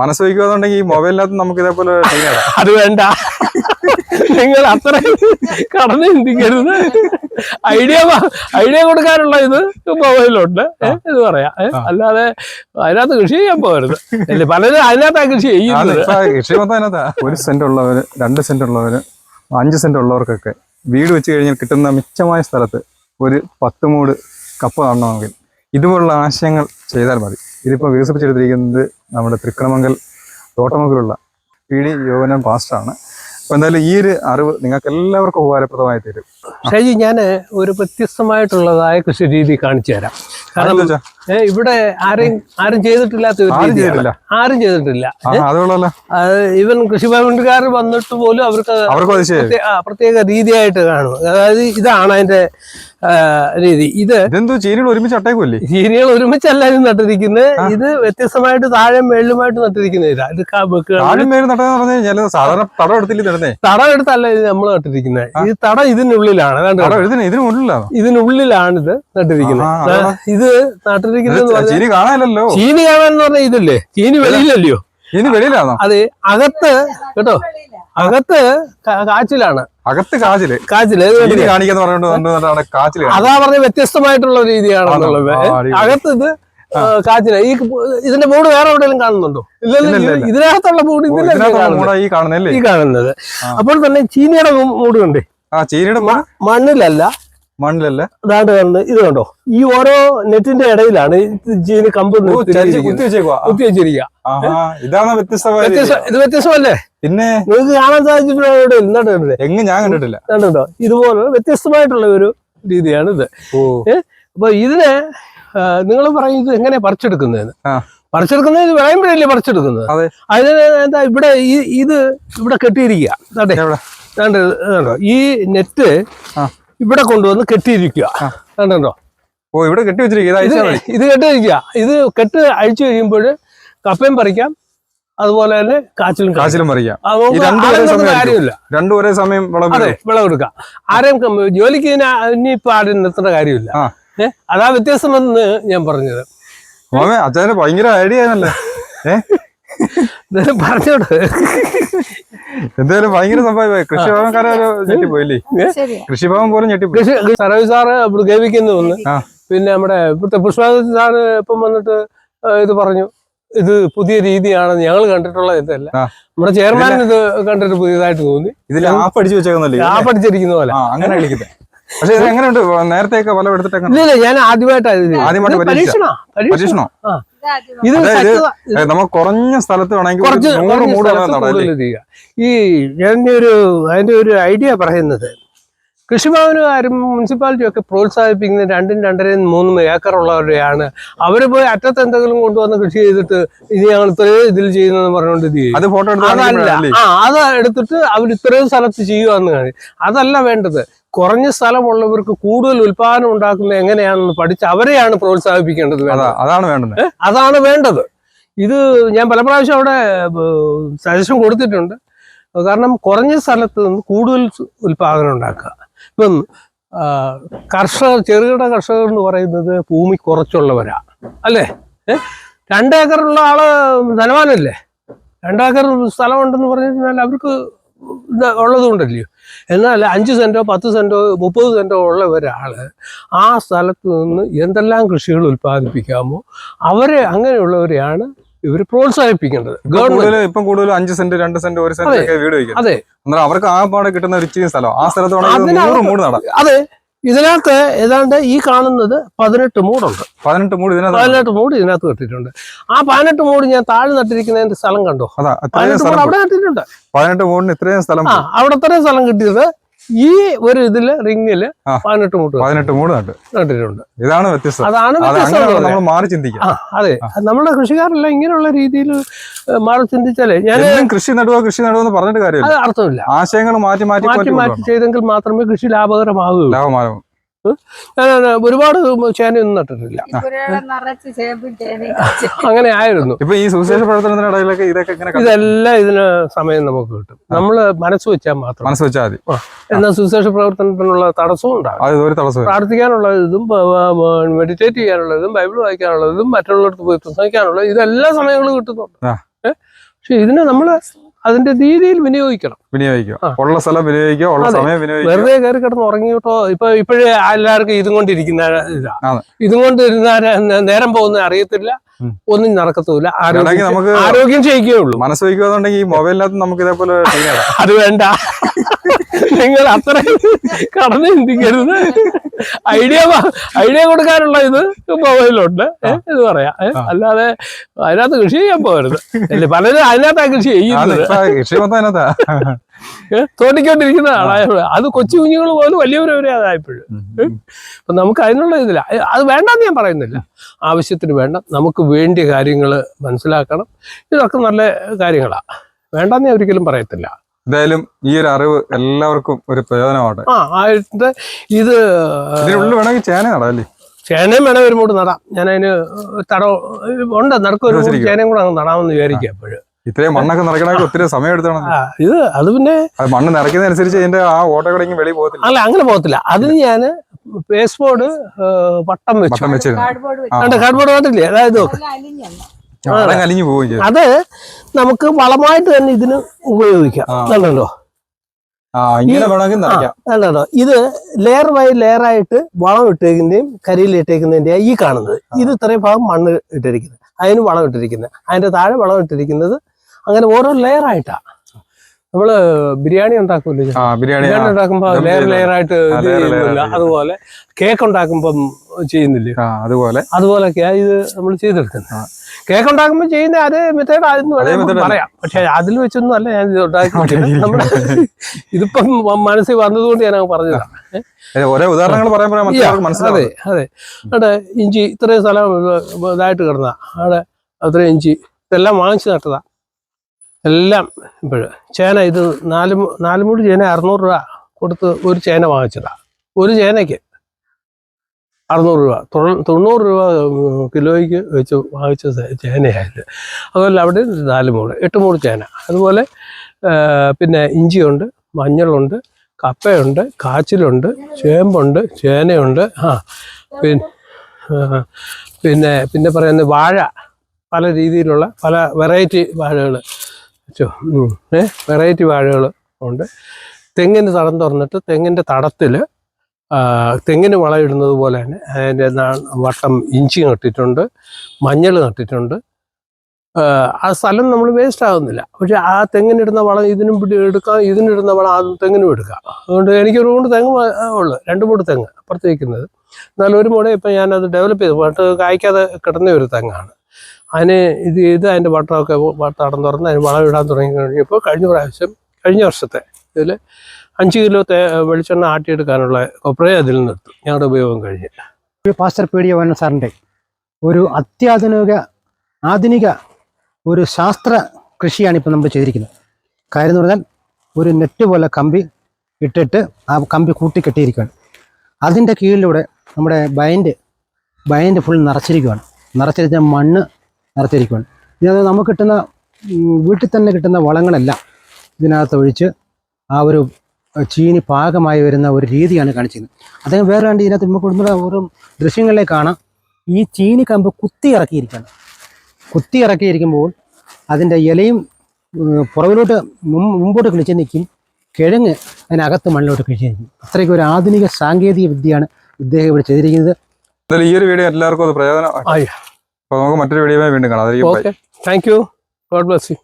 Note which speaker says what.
Speaker 1: മനസ്സ് വയ്ക്കുകയെന്നുണ്ടെങ്കിൽ ഈ മൊബൈലിനകത്ത് നമുക്ക് ഇതേപോലെ
Speaker 2: അത് വേണ്ട. നിങ്ങൾ അത്ര കടന്നു ചിന്തിക്കരുത്. ഐഡിയ ഐഡിയ കൊടുക്കാനുള്ള ഇത് മൊബൈലുണ്ട് ഇത് പറയാം. അല്ലാതെ അതിനകത്ത് കൃഷി ചെയ്യാൻ പോകരുത്. അല്ലേ പലരും അതിനകത്താ കൃഷി ചെയ്യുന്നത്.
Speaker 1: കൃഷി മൊത്തം അതിനകത്താ. ഒരു സെന്റ് ഉള്ളവര് രണ്ട് സെന്റ് ഉള്ളവര് അഞ്ച് സെന്റ് ഉള്ളവർക്കൊക്കെ വീട് വെച്ച് കഴിഞ്ഞാൽ കിട്ടുന്ന മിച്ചമായ സ്ഥലത്ത് ഒരു പത്ത് മൂട് കപ്പ നടണമെങ്കിൽ ഇതുപോലുള്ള ആശയങ്ങൾ ചെയ്താൽ മതി. ഇതിപ്പോൾ വികസിപ്പിച്ചെടുത്തിരിക്കുന്നത് നമ്മുടെ തൃക്കണമംഗൽ തോട്ടമംഗലുള്ള പി ഡി യോവനം പാസ്റ്റാണ് അപ്പോൾ എന്തായാലും ഈ ഒരു അറിവ് നിങ്ങൾക്ക് എല്ലാവർക്കും ഉപകാരപ്രദമായി തരും.
Speaker 2: ഷൈജി ഞാൻ ഒരു വ്യത്യസ്തമായിട്ടുള്ളതായ കൃഷി രീതി കാണിച്ചു തരാം കാരണം ഇവിടെ ആരെയും ആരും ചെയ്തിട്ടില്ലാത്ത
Speaker 1: ആരും. ചെയ്തിട്ടില്ല.
Speaker 2: ഈവൻ കൃഷിഭവൻകാർ വന്നിട്ട് പോലും അവർക്ക് പ്രത്യേക- രീതിയായിട്ട് കാണും. അതായത് ഇതാണ് അതിന്റെ രീതി. ഇത്
Speaker 1: ചീനികൾ ഒരുമിച്ച് അട്ടേക്കുമല്ലേ
Speaker 2: ചീനികൾ ഒരുമിച്ചല്ല ഇത് നട്ടിരിക്കുന്നത് ഇത് വ്യത്യസ്തമായിട്ട് താഴെ മേളിലുമായിട്ട് നട്ടിരിക്കുന്ന ഇതാ. ഇത്
Speaker 1: സാധാരണ തടം എടുത്തില്ല
Speaker 2: തടം എടുത്തല്ല ഇത് നമ്മൾ നട്ടിരിക്കുന്നത്. ഈ തടം ഇതിനുള്ളിലാണ്. ഇതിനുള്ളിലാണ്? ഇത് നട്ടിരിക്കുന്നത്. ഇത് നട്ടിരിക്കുന്നത്
Speaker 1: ചീനി കാണാനല്ലോ
Speaker 2: ചീനി കാണാൻ പറഞ്ഞ ഇതല്ലേ? ചീനി വെളിയിലല്ലയോ?
Speaker 1: ഇനി വെളിയിലാണോ?
Speaker 2: അത് അകത്ത് കേട്ടോ അകത്ത് കാച്ചിലാണ്.
Speaker 1: അകത്ത്
Speaker 2: കാച്ചിൽ. കാച്ചിൽ
Speaker 1: ചീനി? കാണിക്കാന്ന് പറഞ്ഞോണ്ട് കാച്ചിൽ
Speaker 2: അതാ പറഞ്ഞ വ്യത്യസ്തമായിട്ടുള്ള രീതിയാണെന്നുള്ളത്. അകത്ത് ഇത് കാച്ചില. ഈ ഇതിന്റെ മൂട് വേറെ എവിടെയെങ്കിലും കാണുന്നുണ്ടോ? ഇല്ലല്ലോ
Speaker 1: ഇല്ല, ഇല്ല,
Speaker 2: ഇതിനകത്തുള്ള മൂട്
Speaker 1: ഇതിനകത്ത്
Speaker 2: ഇതിലല്ലേ കാണുന്നത്?
Speaker 1: ഈ
Speaker 2: കാണുന്നത് അപ്പോൾ തന്നെ ചീനിയുടെ മൂടുണ്ട്. മൂട് കണ്ടേ
Speaker 1: ആ ചീനിയുടെ
Speaker 2: മണ്ണിലല്ല
Speaker 1: മണ്ണിലല്ലേ?
Speaker 2: അതാണ്ട് കാണുന്നത് ഇത് കണ്ടോ? ഈ ഓരോ നെറ്റിന്റെ ഇടയിലാണ് കമ്പ്.
Speaker 1: കുത്തി
Speaker 2: വെച്ചിരിക്കുക
Speaker 1: ഇതാണ്
Speaker 2: ഇത് വ്യത്യസ്തമല്ലേ?
Speaker 1: പിന്നെ?
Speaker 2: നിങ്ങൾക്ക് കാണാൻ സാധിച്ചിട്ടുണ്ടോ ഇവിടെ ഇന്നാട്ട് കണ്ടില്ലേ?
Speaker 1: എങ്ങും ഞാൻ കണ്ടിട്ടില്ല.
Speaker 2: കണ്ടോ? ഇതുപോലെ വ്യത്യസ്തമായിട്ടുള്ള ഒരു രീതിയാണ് ഇത്. അപ്പൊ ഇതിനെ നിങ്ങൾ പറയുന്നത് എങ്ങനെ പറിച്ചെടുക്കുന്നതെന്ന്. പറിച്ചെടുക്കുന്നത് ഇത് വിളയുമ്പോഴല്ലേ പറിച്ചെടുക്കുന്നത്? അതിന് എന്താ ഇവിടെ ഈ ഇത് ഇവിടെ കെട്ടിയിരിക്കുക ഈ നെറ്റ്. ഇവിടെ കൊണ്ടുവന്ന് കെട്ടിയിരിക്കുക. കണ്ടോ?
Speaker 1: ഓ ഇവിടെ കെട്ടി വെച്ചിരിക്കുക. ഇത്
Speaker 2: കെട്ടിയിരിക്കുക. ഇത് കെട്ട് അഴിച്ചു കഴിയുമ്പോൾ കപ്പയും പറിക്കാം. അതുപോലെ തന്നെ കാച്ചിലും കാച്ചിലും
Speaker 1: പറിക്കാം.
Speaker 2: കാര്യമില്ല.
Speaker 1: രണ്ടു ഒരേ സമയം
Speaker 2: അതെ വിളവെടുക്കാം ആരെയും ജോലിക്ക് ഇനിയിപ്പോ ആരും നിർത്തേണ്ട കാര്യമില്ല. അതാ വ്യത്യാസം വ്യത്യാസമെന്ന് ഞാൻ പറഞ്ഞത്.
Speaker 1: അച്ഛന് ഭയങ്കര ഐഡിയ ആണല്ലേ? ഏ?
Speaker 2: ഇത് പറഞ്ഞോട്.
Speaker 1: എന്തായാലും ഭയങ്കര സംഭവമായി. കൃഷിഭവൻകാരെ ഞെട്ടിപ്പോയില്ലേ? കൃഷിഭവൻ പോലും ഞെട്ടിപ്പോയി.
Speaker 2: സർവീസ് സാറ് ഇവിടെ ഗേവിക്കുന്നു ഒന്ന്. പിന്നെ നമ്മുടെ ഇവിടുത്തെ പുഷ്പാവതി സാറ് ഇപ്പം വന്നിട്ട് ഇത് പറഞ്ഞു. ഇത് പുതിയ രീതിയാണ് ഞങ്ങൾ കണ്ടിട്ടുള്ള ഇതല്ല. നമ്മുടെ ചെയർമാൻ ഇത് കണ്ടിട്ട് പുതിയതായിട്ട് തോന്നി.
Speaker 1: ഇതിൽ ആപ്പ് അടിച്ചു വെച്ചേക്കുന്നല്ലേ
Speaker 2: ആ പഠിച്ചിരിക്കുന്ന പോലെ.
Speaker 1: അങ്ങനെ കളിക്കുന്നത് പക്ഷെ ഇത് എങ്ങനെയുണ്ട്? നേരത്തെയൊക്കെ പല
Speaker 2: ഇല്ല ഇല്ല ഞാൻ ആദ്യമായിട്ടാണ് ഇത്
Speaker 1: ആദ്യമായിട്ട്.
Speaker 2: പരീക്ഷണ പരീക്ഷണോ. ഇത്
Speaker 1: നമ്മ നമുക്ക് കുറഞ്ഞ സ്ഥലത്ത് വേണമെങ്കിൽ
Speaker 2: ഈ ഞാൻ ഒരു അതിന്റെ ഒരു ഐഡിയ പറയുന്നത് കൃഷിഭവനുകാരും മുനിസിപ്പാലിറ്റിയും ഒക്കെ പ്രോത്സാഹിപ്പിക്കുന്ന രണ്ടും രണ്ടരയും മൂന്നും ഏക്കറുള്ളവരെയാണ് അവർ പോയി അറ്റത്ത് എന്തെങ്കിലും കൊണ്ടുവന്ന് കൃഷി ചെയ്തിട്ട് ഇത് ഞങ്ങൾ ഇത്രയും ഇതിൽ ചെയ്യുന്നതെന്ന് പറഞ്ഞുകൊണ്ട് ഇത് ചെയ്യും. അതല്ല. ആ അത് എടുത്തിട്ട് അവർ ഇത്രയും സ്ഥലത്ത് ചെയ്യുകയെന്ന് കാണി അതല്ല വേണ്ടത്. കുറഞ്ഞ സ്ഥലമുള്ളവർക്ക് കൂടുതൽ ഉൽപാദനം ഉണ്ടാക്കുന്നത് എങ്ങനെയാണെന്ന് പഠിച്ച് അവരെയാണ് പ്രോത്സാഹിപ്പിക്കേണ്ടത്
Speaker 1: അതാണ് വേണ്ടത്.
Speaker 2: അതാണ് വേണ്ടത്. ഇത് ഞാൻ പല പ്രാവശ്യം അവിടെ സജഷൻ കൊടുത്തിട്ടുണ്ട്. കാരണം കുറഞ്ഞ സ്ഥലത്ത് നിന്ന് കൂടുതൽ ഉൽപാദനം ഉണ്ടാക്കുക. ഇപ്പം കർഷകർ ചെറുകിട കർഷകർ എന്ന് പറയുന്നത് ഭൂമി കുറച്ചുള്ളവരാ. അല്ലേ? രണ്ടേക്കറുള്ള ആൾ ധനവാനല്ലേ? രണ്ടേക്കർ സ്ഥലമുണ്ടെന്ന് പറഞ്ഞാൽ അവർക്ക് ഇത് ഉള്ളതുകൊണ്ടല്ലയോ എന്നാൽ അഞ്ച് സെന്റോ പത്ത് സെന്റോ മുപ്പത് സെന്റോ ഉള്ള ഒരാൾ ആ സ്ഥലത്ത് നിന്ന് എന്തെല്ലാം കൃഷികൾ ഉൽപ്പാദിപ്പിക്കാമോ അവരെ അങ്ങനെയുള്ളവരെയാണ് ഇവർ പ്രോത്സാഹിപ്പിക്കേണ്ടത്. ഗവൺമെന്റ്.
Speaker 1: ഇപ്പം കൂടുതൽ അഞ്ച് സെന്റ് രണ്ട് സെന്റ് ഒരു സെന്റ് വീട് വയ്ക്കും.
Speaker 2: അതെ.
Speaker 1: അവർക്ക് ആ പാടെ കിട്ടുന്ന ഒരു സ്ഥലം. ആ സ്ഥലത്ത്
Speaker 2: അതെ. ഇതിനകത്ത് ഏതാണ്ട് ഈ കാണുന്നത് പതിനെട്ട് മൂടുണ്ട്.
Speaker 1: പതിനെട്ട് മൂട് ഇതിനകത്ത്
Speaker 2: പതിനെട്ട് മൂട് ഇതിനകത്ത് കെട്ടിയിട്ടുണ്ട്. ആ പതിനെട്ട് മൂട് ഞാൻ താഴെ നട്ടിരിക്കുന്നതിന്റെ സ്ഥലം കണ്ടോ? പതിനെട്ട് മൂട് അവിടെ നട്ടിട്ടുണ്ട്.
Speaker 1: പതിനെട്ട് മൂടിന് ഇത്രയും സ്ഥലം
Speaker 2: അവിടെ ഇത്രയും സ്ഥലം കിട്ടിയത് ഈ ഒരു ഇതിൽ
Speaker 1: റിങ്ങിൽ.
Speaker 2: പതിനെട്ട് മൂട്ട്
Speaker 1: പതിനെട്ട് മൂട്
Speaker 2: നട്ടിട്ടുണ്ട്.
Speaker 1: ഇതാണ് വ്യത്യസ്തം.
Speaker 2: അതാണ് എന്ന്.
Speaker 1: നമ്മൾ മാറി
Speaker 2: ചിന്തിക്കുക അതെ. നമ്മുടെ കൃഷിക്കാരെല്ലാം ഇങ്ങനെയുള്ള രീതിയിൽ മാറി ചിന്തിച്ചാലേ ഞാൻ
Speaker 1: കൃഷി നടുവ കൃഷി നടുവെന്ന് പറഞ്ഞിട്ട് കാര്യമില്ല.
Speaker 2: അത് അർത്ഥമില്ല.
Speaker 1: ആശയങ്ങൾ മാറ്റി മാറ്റി
Speaker 2: മാറ്റി
Speaker 1: മാറ്റി
Speaker 2: മാറ്റി ചെയ്തെങ്കിൽ മാത്രമേ കൃഷി ലാഭകരമാകൂ
Speaker 1: ലാഭമാകും
Speaker 2: ഞാൻ ഒരുപാട് ചേനയൊന്നും നട്ടിട്ടില്ല. അങ്ങനെ ആയിരുന്നു.
Speaker 1: ഇപ്പൊ ഈ സുവിശേഷ പ്രവർത്തനത്തിനിടയിലൊക്കെ ഇതൊക്കെ
Speaker 2: ഇതെല്ലാം ഇതിന് സമയം നമുക്ക് കിട്ടും. നമ്മൾ മനസ്സ് വെച്ചാൽ മാത്രം.
Speaker 1: മനസ്സ് വെച്ചാൽ മതി.
Speaker 2: എന്നാൽ സുവിശേഷ പ്രവർത്തനത്തിനുള്ള തടസ്സവും ഉണ്ടാകും. പ്രാർത്ഥിക്കാനുള്ള ഇതും മെഡിറ്റേറ്റ് ചെയ്യാനുള്ള ഇതും ബൈബിൾ വായിക്കാനുള്ള ഇതും മറ്റുള്ളവർക്ക് പോയി പ്രസംഗിക്കാനുള്ള ഇതെല്ലാ സമയങ്ങളും കിട്ടുന്നുണ്ട്. പക്ഷെ ഇതിനെ നമ്മൾ അതിന്റെ രീതിയിൽ വിനിയോഗിക്കണം.
Speaker 1: വിനിയോഗിക്കുക. ഉള്ള സ്ഥലം വിനിയോഗിക്കുക ഉള്ള. സമയം വിനിയോഗിക്കുക.
Speaker 2: വെറുതെ കയറി കിടന്ന് ഉറങ്ങിയിട്ടോ ഇപ്പൊ ഇപ്പോഴേ എല്ലാവർക്കും ഇതും കൊണ്ടിരിക്കുന്ന ഇതാ. ഇതും കൊണ്ടിരുന്ന നേരം പോകുന്ന അറിയത്തില്ല. ഒന്നും
Speaker 1: നടക്കത്തില്ല
Speaker 2: ആരോഗ്യം
Speaker 1: നമുക്ക്
Speaker 2: ആരോഗ്യം ക്ഷയിക്കുകയുള്ളൂ
Speaker 1: മനസ്സ് വയ്ക്കുകയെന്നുണ്ടെങ്കിൽ ഈ മൊബൈലിനകത്ത് നമുക്ക് ഇതേപോലെ
Speaker 2: അത് വേണ്ട. നിങ്ങൾ അത്ര കടന്നു ചിന്തിക്കരുത്. ഐഡിയ ഐഡിയ കൊടുക്കാനുള്ള ഇത് മൊബൈലുണ്ട് ഇത് പറയാം. അല്ലാതെ അതിനകത്ത് കൃഷി ചെയ്യാൻ പോകരുത്. അല്ലേ പലരും അതിനകത്താ കൃഷി ചെയ്യുന്നത്. തോണ്ടിക്കൊണ്ടിരിക്കുന്നതാണ് അത് കൊച്ചു കുഞ്ഞുങ്ങൾ പോലും വലിയവരെ വരെ അതായപ്പോഴും. അപ്പൊ നമുക്ക് അതിനുള്ള ഇതില്ല അത് വേണ്ടെന്ന് ഞാൻ പറയുന്നില്ല. ആവശ്യത്തിന് വേണ്ട. നമുക്ക് വേണ്ടിയ കാര്യങ്ങൾ മനസ്സിലാക്കണം. ഇതൊക്കെ നല്ല കാര്യങ്ങളാണ് വേണ്ടെന്ന് ഞാൻ ഒരിക്കലും പറയത്തില്ല.
Speaker 1: എന്തായാലും ഈ ഒരു അറിവ് എല്ലാവർക്കും ഒരു പ്രയോജനമാവട്ടെ.
Speaker 2: ആ ആയിട്ട് ഇത്
Speaker 1: ഇതിനുള്ളിൽ വേണമെങ്കിൽ ചേന നടാല്ലേ
Speaker 2: ചേനയും വേണേ ഒരു മൂട്ട് നടാം. ഞാൻ അതിന് തടോ ഉണ്ട് നടക്കും. ഒരു. ചേനയും കൂടെ അങ്ങ് നടാമെന്ന് വിചാരിക്കുക എപ്പോഴും.
Speaker 1: ഇത്രയും മണ്ണൊക്കെ നിറയ്ക്കണമെങ്കിൽ ഒത്തിരി സമയം എടുത്താണ്
Speaker 2: ആ ഇത് അത് പിന്നെ
Speaker 1: മണ്ണ് നിറയ്ക്കുന്നതനുസരിച്ച് അതിന്റെ ആ ഓട്ടക്കടങ്ങി വെളി പോകത്തില്ല.
Speaker 2: അല്ല അങ്ങനെ പോകത്തില്ല. അതിന് ഞാൻ പേസ് ബോർഡ് വട്ടം വെച്ചു.
Speaker 1: ആ.
Speaker 2: കാർഡ്ബോർഡ് കണ്ടില്ലേ അതായത്
Speaker 1: അലിഞ്ഞു പോകും
Speaker 2: അത് നമുക്ക് വളമായിട്ട് തന്നെ ഇതിന് ഉപയോഗിക്കാം.
Speaker 1: നല്ലല്ലോ
Speaker 2: നല്ലല്ലോ ഇത് ലെയർ ബൈ ലെയർ ആയിട്ട് വളം ഇട്ടേക്കുന്നതിന്റെയും കരിയിൽ ഇട്ടേക്കുന്നതിന്റെയും ഈ കാണുന്നത്. ഇത് ഇത്രയും ഭാഗം മണ്ണ് ഇട്ടിരിക്കുന്നത്. അതിന് വളം ഇട്ടിരിക്കുന്നത്. അതിന്റെ താഴെ വളം ഇട്ടിരിക്കുന്നത് അങ്ങനെ ഓരോ ലെയർ ആയിട്ടാ. നമ്മൾ ബിരിയാണി ഉണ്ടാക്കൂലേ
Speaker 1: ആ ബിരിയാണി
Speaker 2: ഉണ്ടാക്കുമ്പോ ലെയർ ലെയർ ആയിട്ട് അതുപോലെ കേക്ക് ഉണ്ടാക്കുമ്പം ചെയ്യുന്നില്ലേ?
Speaker 1: അതുപോലെ.
Speaker 2: അതുപോലൊക്കെയാ ഇത് നമ്മൾ ചെയ്തെടുക്കുന്നത്. കേക്ക് ഉണ്ടാക്കുമ്പോൾ ചെയ്യുന്ന അതേ മെത്തേഡ് ആയിരുന്നു വേണമെങ്കിൽ. പറയാം. പക്ഷെ അതിൽ വെച്ചൊന്നും അല്ല ഞാൻ ഇത്. നമ്മുടെ ഇതിപ്പം മനസ്സിൽ വന്നതുകൊണ്ട് ഞാൻ പറഞ്ഞതാണ്.
Speaker 1: ഏ, ഓരോ ഉദാഹരണങ്ങൾ പറയുമ്പോൾ മറ്റൊരാൾക്ക്
Speaker 2: അതെ
Speaker 1: മനസ്സിലാവും
Speaker 2: അതെ അവിടെ ഇഞ്ചി ഇത്രയും സ്ഥലം ഇത് ഇതായിട്ട് കിടന്ന. അവിടെ അത്രയും ഇഞ്ചി. ഇതെല്ലാം വാങ്ങിച്ചു നട്ടതാ. എല്ലാം ഇപ്പോഴ് ചേന ഇത് നാല് നാല് മൂട് ചേന അറുന്നൂറ് രൂപ കൊടുത്ത് ഒരു ചേന വാങ്ങിച്ചതാ. ഒരു ചേനയ്ക്ക്. അറുന്നൂറ് രൂപ. തൊണ്ണൂറ് രൂപ കിലോയ്ക്ക് വെച്ച് വാങ്ങിച്ച ചേനയായത് അതുപോലെ അവിടെ നാല് മൂട് എട്ട് മൂട് ചേന. അതുപോലെ പിന്നെ ഇഞ്ചിയുണ്ട് മഞ്ഞളുണ്ട് കപ്പയുണ്ട് കാച്ചിലുണ്ട് ചേമ്പുണ്ട് ചേനയുണ്ട് ആ പിന്നെ പിന്നെ പിന്നെ പറയുന്നത് വാഴ പല രീതിയിലുള്ള പല വെറൈറ്റി വാഴകൾ വെറൈറ്റി വാഴകൾ ഉണ്ട്. തെങ്ങിന് തടം തുറന്നിട്ട് തെങ്ങിന്റെ തടത്തിൽ തെങ്ങിന് വളമിടുന്നത് പോലെ തന്നെ അതിന്റെ വട്ടം ഇഞ്ചി നട്ടിട്ടുണ്ട് മഞ്ഞൾ നട്ടിട്ടുണ്ട്. ആ, സ്ഥലം നമ്മൾ വേസ്റ്റ് ആകുന്നില്ല പക്ഷെ ആ തെങ്ങിനിടുന്ന വളം ഇതിനും പിടി എടുക്കാം ഇതിനിടുന്ന വളം ആ തെങ്ങിനും എടുക്കാം. അതുകൊണ്ട് എനിക്കൊരു മൂട് തെങ്ങ് ഉള്ളു. രണ്ട് മൂട് തെങ്ങ് അപ്പുറത്ത് വയ്ക്കുന്നത് എന്നാലും ഒരു മൂടെ ഇപ്പം ഞാനത് ഡെവലപ്പ് ചെയ്തു. പട്ട് കായ്ക്കാതെ കിടന്ന ഒരു തെങ്ങാണ്. അതിന് ഇത് ഇത് അതിന്റെ വട്ടമൊക്കെ തടം തുറന്ന് അതിന് വളം ഇടാൻ തുടങ്ങി കഴിഞ്ഞപ്പോൾ കഴിഞ്ഞ പ്രാവശ്യം കഴിഞ്ഞ വർഷത്തെ ഇതിൽ അഞ്ച് കിലോ വെളിച്ചെണ്ണ ആട്ടിയെടുക്കാനുള്ള കൊപ്രയെ അതിൽ നിർത്തും. ഞങ്ങളുടെ ഉപയോഗം കഴിഞ്ഞ്.
Speaker 3: പാസ്റ്റർ പി ഡി സാറിന്റെ ഒരു അത്യാധുനിക ആധുനിക ഒരു ശാസ്ത്ര കൃഷിയാണ് ഇപ്പോൾ നമ്മൾ ചെയ്തിരിക്കുന്നത്. കാര്യം എന്ന് പറഞ്ഞാൽ ഒരു നെറ്റ് പോലെ കമ്പി ഇട്ടിട്ട് ആ കമ്പി കൂട്ടിക്കെട്ടിയിരിക്കുകയാണ് അതിന്റെ കീഴിലൂടെ നമ്മുടെ ബൈൻഡ് ബൈൻഡ് ഫുൾ നിറച്ചിരിക്കുകയാണ്. നിറച്ചിരിച്ച മണ്ണ് നിറച്ചിരിക്കുകയാണ് ഇതിനകത്ത് നമുക്ക് കിട്ടുന്ന വീട്ടിൽ തന്നെ കിട്ടുന്ന വളങ്ങളെല്ലാം ഇതിനകത്ത് ഒഴിച്ച് ആ ഒരു ചീനി പാകമായി വരുന്ന ഒരു രീതിയാണ് കാണിച്ചിരുന്നത് അദ്ദേഹം വേറെ രണ്ട് ഇതിനകത്ത് നമുക്ക് കൊടുക്കുന്ന ഓരോ ദൃശ്യങ്ങളിലേ കാണാം. ഈ ചീനി കമ്പ് കുത്തി ഇറക്കിയിരിക്കുകയാണ്. കുത്തി ഇറക്കിയിരിക്കുമ്പോൾ അതിന്റെ ഇലയും പുറകിലോട്ട് മുമ്പോട്ട് കിളിച്ച് നിൽക്കും. കിഴങ്ങ് അതിനകത്ത് മണ്ണിലോട്ട് കിഴിച്ച് നിൽക്കും. അത്രയ്ക്ക് ഒരു ആധുനിക സാങ്കേതിക വിദ്യയാണ് ഇദ്ദേഹം ഇവിടെ ചെയ്തിരിക്കുന്നത്.
Speaker 1: എന്തായാലും ഈ ഒരു വീഡിയോ എല്ലാവർക്കും അത് പ്രയോജനം
Speaker 2: ആയി.
Speaker 1: അപ്പൊ നമുക്ക് മറ്റൊരു വീഡിയോ വീണ്ടും കാണാം.
Speaker 2: Thank you God bless you